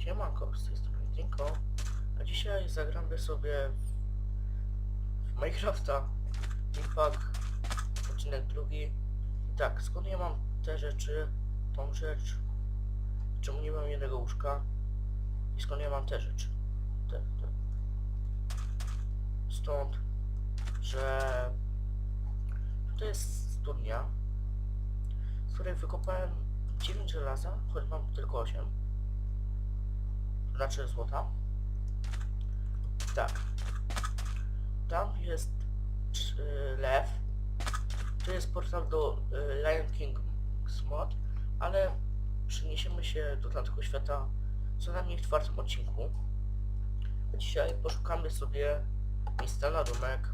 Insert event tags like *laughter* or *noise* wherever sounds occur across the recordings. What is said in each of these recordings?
Siemanko, z tej strony Dinko, a dzisiaj zagramy sobie w, Minecrafta. Impact, odcinek drugi. I tak, skąd ja mam te rzeczy, tą rzecz, czemu nie mam jednego łóżka? I skąd ja mam te rzeczy, te, te. Stąd, że tutaj jest studnia, z której wykopałem 9 żelaza, choć mam tylko 8 znaczy złota. Tak. Tam jest y, lew. To jest portal do y, Lion King mod, ale przeniesiemy się do tamtego świata co najmniej w czwartym odcinku. Dzisiaj poszukamy sobie miejsca na domek.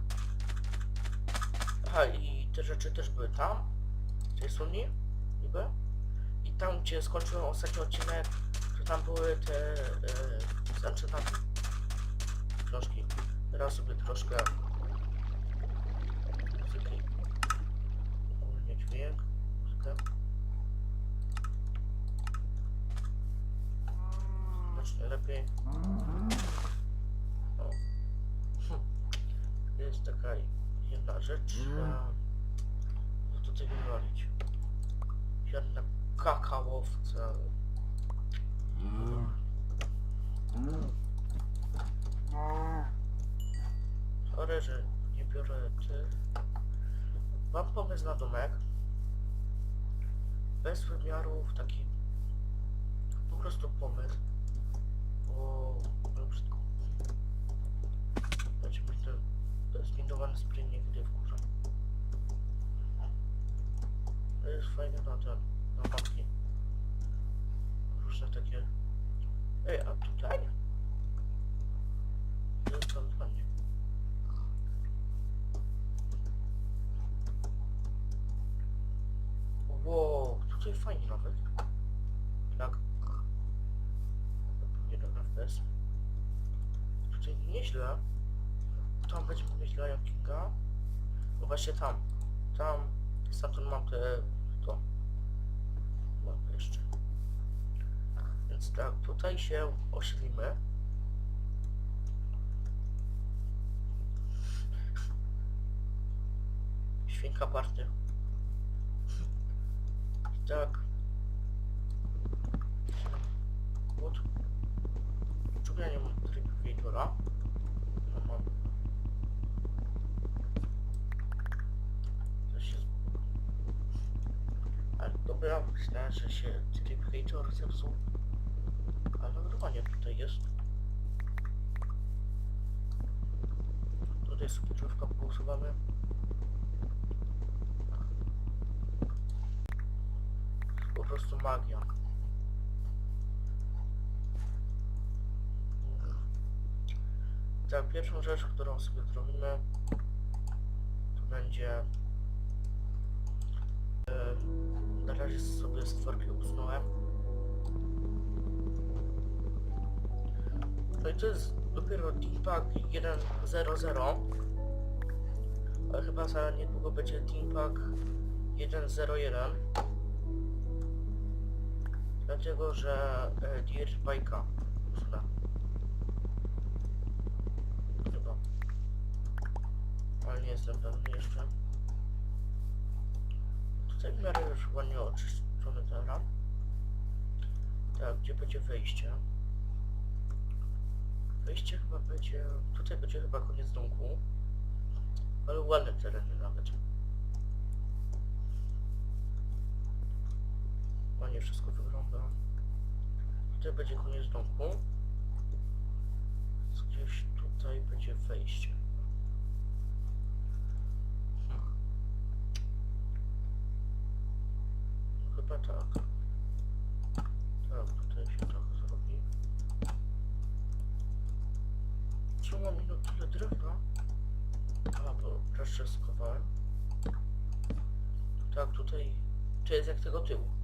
Aha, i te rzeczy też były tam, w tej słoni, niby. I tam, gdzie skończyłem ostatni odcinek, tam były te e, znaczy tam książki. Teraz sobie troszkę muzyki. Ogólnie dźwięk, muzykę. Znacznie lepiej. O. Hm. *laughs* Jest taka jedna rzecz. a Co tutaj wywalić? Jedna kakaowca. Sorry, że nie biorę ty. Mam pomysł na domek. Bez wymiarów, taki po prostu pomysł. O, ale brzydko. Mieć ten zbindowany spring nigdy wkurza. To jest fajne na ten, fajnie nawet. Tak. Jeden FPS. Tutaj nieźle. Tam będziemy mieć Lion Kinga. No właśnie tam. Tam. Stamtąd mam te... to. Mam jeszcze. Więc tak, tutaj się osiedlimy. Świnka party. Mam trybigatora? No mam. Coś się... z- Ale dobra, myślałem, że się trybigator zepsuł. Ale normalnie tutaj jest. Tutaj sobie drzewka pousuwamy. Prostu magia. Tak, pierwszą rzecz, którą sobie zrobimy, to będzie... Na razie sobie stworki usunąłem. No i to jest dopiero Teampak 1.0.0 Ale chyba za niedługo będzie Teampak 1.0.1 Dlatego, że e, Dirt Bike'a usunę Chyba. Ale nie jestem pewny jeszcze. Tutaj w miarę już ładnie oczyszczony teren Tak, gdzie będzie wejście? Wejście chyba będzie... Tutaj będzie chyba koniec domku. Ale ładne tereny Tutaj będzie koniec domku. Gdzieś tutaj będzie wejście. Hmm. Chyba tak. Tak, tutaj się trochę zrobi. Czemu mam minut tyle drewna? A, bo jeszcze skowałem. Tak, tutaj... To jest jak tego tyłu.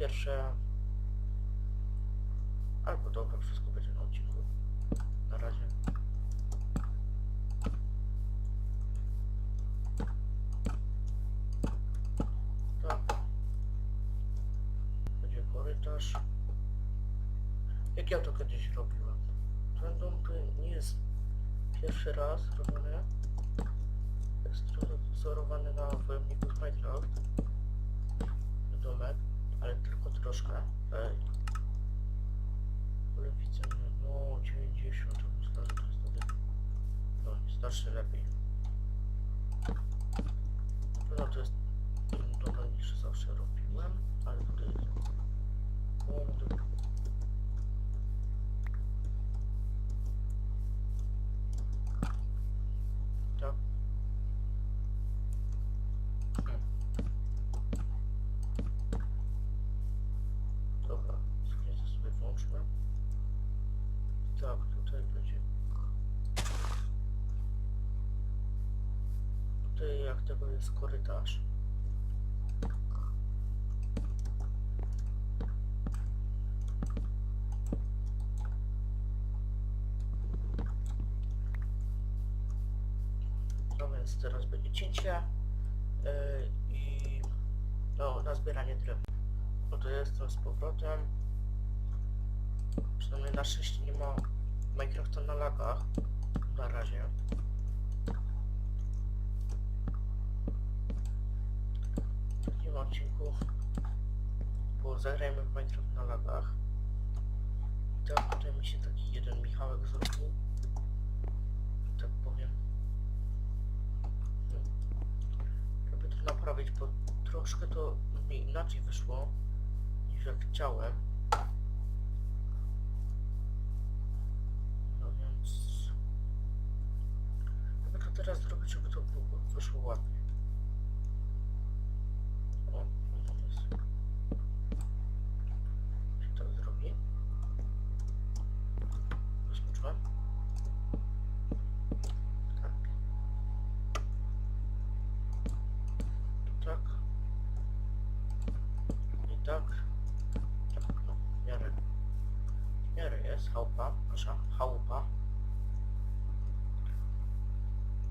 Pierwsze... Albo dobra, wszystko będzie na odcinku. Na razie. Tak. Będzie korytarz. Jak ja to kiedyś robiłem. Ten dom nie jest pierwszy raz robiony. Jest wzorowany na wojowniku z Minecraft. Domek, ale tylko troszkę. Ej. Ale widzę, no 90 to myślę, że to jest wtedy. No, znacznie lepiej. Pewno to jest jak tego jest korytarz. No więc teraz będzie cięcie yy, i no, na zbieranie drewna. No to jestem z powrotem. Przynajmniej na szczęście nie ma Minecrafta na lagach. Zagrajmy w Minecraft na lagach. I tak tutaj mi się taki jeden Michałek zrobił. że Tak powiem. Żeby to naprawić, bo troszkę to mi inaczej wyszło niż jak chciałem. No więc... Żeby to teraz zrobić, żeby to wyszło ładnie. Chałupa, nasza chałupa.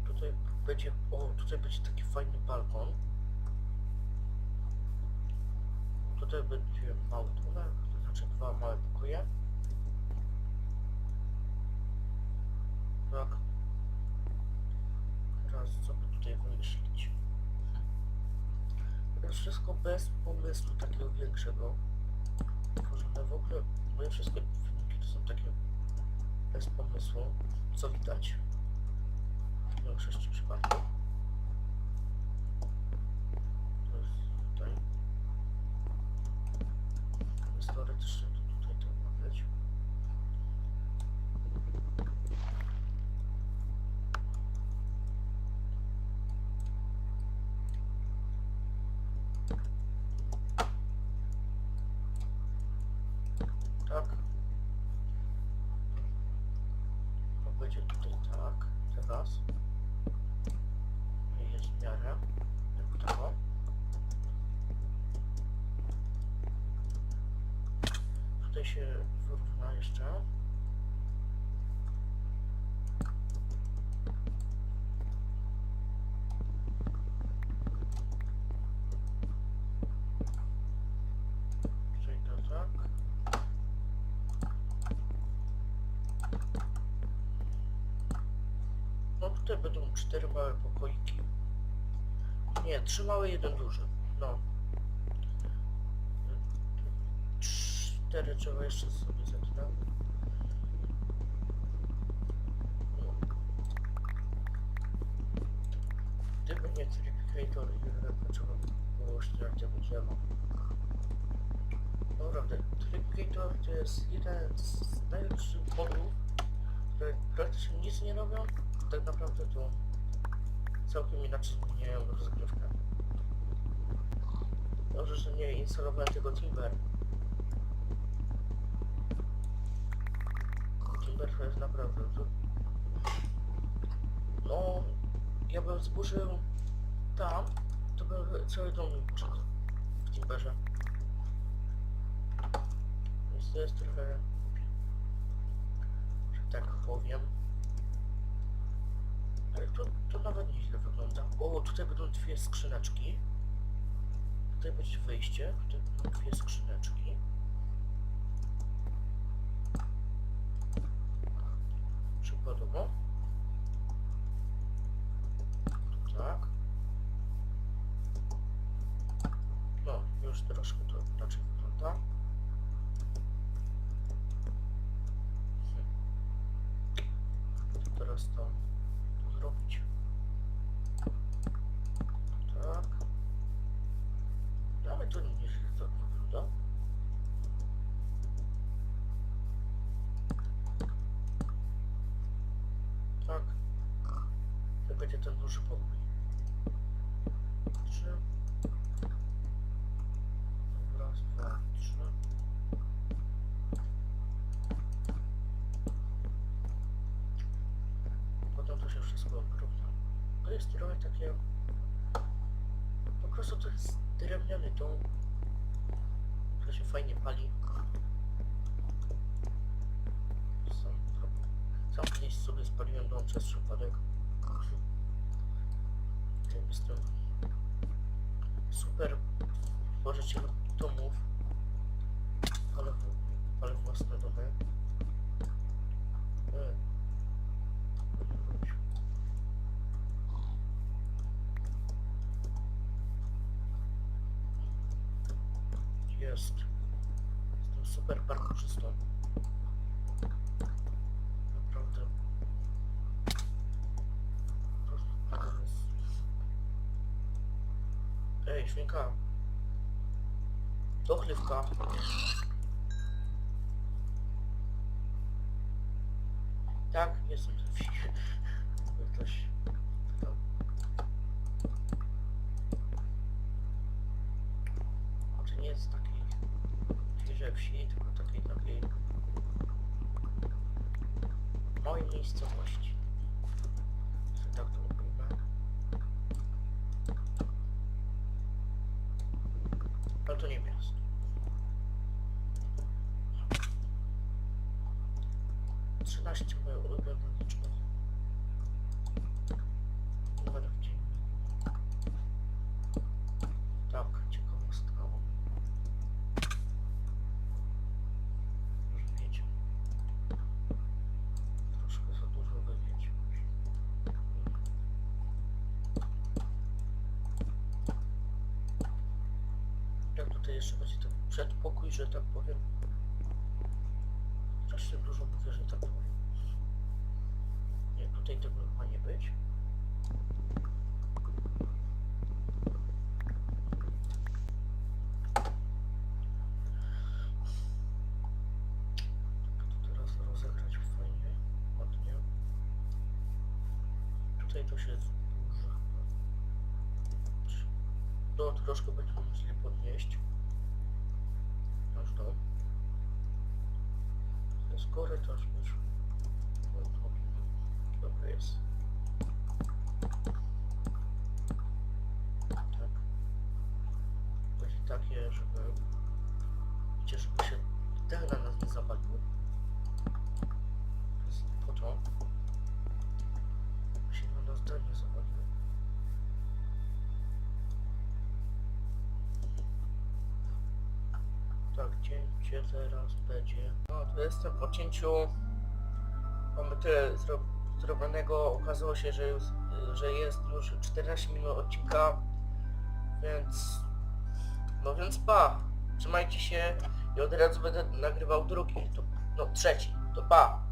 Tutaj będzie, o, tutaj będzie taki fajny balkon. Tutaj będzie mały domek, to znaczy dwa małe pokoje. Tak. Teraz co by tutaj wymyślić? To jest wszystko bez pomysłu takiego większego. Tworzone w ogóle, moje to są takie bez pomysłu, co widać w większości przypadków. To jest tutaj. Teoretycznie to tutaj to Tutaj się wyrówna jeszcze. Tak. No będą cztery małe pokoiki. Nie, trzy małe, jeden duży. No. Cztery trzeba jeszcze sobie. No. Gdyby nie Triplicator i Rybka, trzeba by było ścierać tego drzewa. Naprawdę, Triplicator to jest jeden z najlepszych modów, które praktycznie nic nie robią. Tak naprawdę to całkiem inaczej zmieniają rozgrywkę. Dobrze, że nie instalowałem tego Timber. To jest naprawdę... No, ja bym zburzył tam, to by cały dom poszedł w Timberze. to jest trochę. Że tak powiem. Ale to, to nawet nieźle wygląda. O, tutaj będą dwie skrzyneczki. Tutaj będzie wyjście, tutaj będą dwie skrzyneczki. No, ale to nieźle to wygląda. Tak. To będzie ten duży pokój. Trzy. Raz, dwa, trzy. Potem to się wszystko wyrówna. To jest trochę takie... Po prostu to jest drewniany dom. To się fajnie pali. Sam, sam kiedyś sobie spaliłem dom przez przypadek. Jestem super tworzyciel domów, ale, ale własne domy. Jest. Jestem super parkurzystą. Naprawdę. Ej, świnka. Dochlywka. Tak, jestem ze wsi. Ktoś 13 moją ulubioną liczbą. Numer w dzienniku. Tak, ciekawostką. Już wiecie. Troszkę za dużo wy wiecie. Jak tutaj jeszcze będzie ten przedpokój, że tak powiem. Strasznie dużo tak powiem. Nie, tutaj tego ma nie być. Tutaj to się zburza. To troszkę będziemy musieli podnieść. Aż do. To jest korytarz już. Dobra jest. Tak. Będzie takie, żeby... Wiecie, żeby się na nas nie zawalił. To jest po to. Cięcie teraz będzie. No, to jestem po cięciu. Mamy tyle zro zrobionego. Okazało się, że, już, że jest już 14 minut odcinka. Więc. No więc pa. Trzymajcie się i od razu będę nagrywał drugi. To, no trzeci. To pa.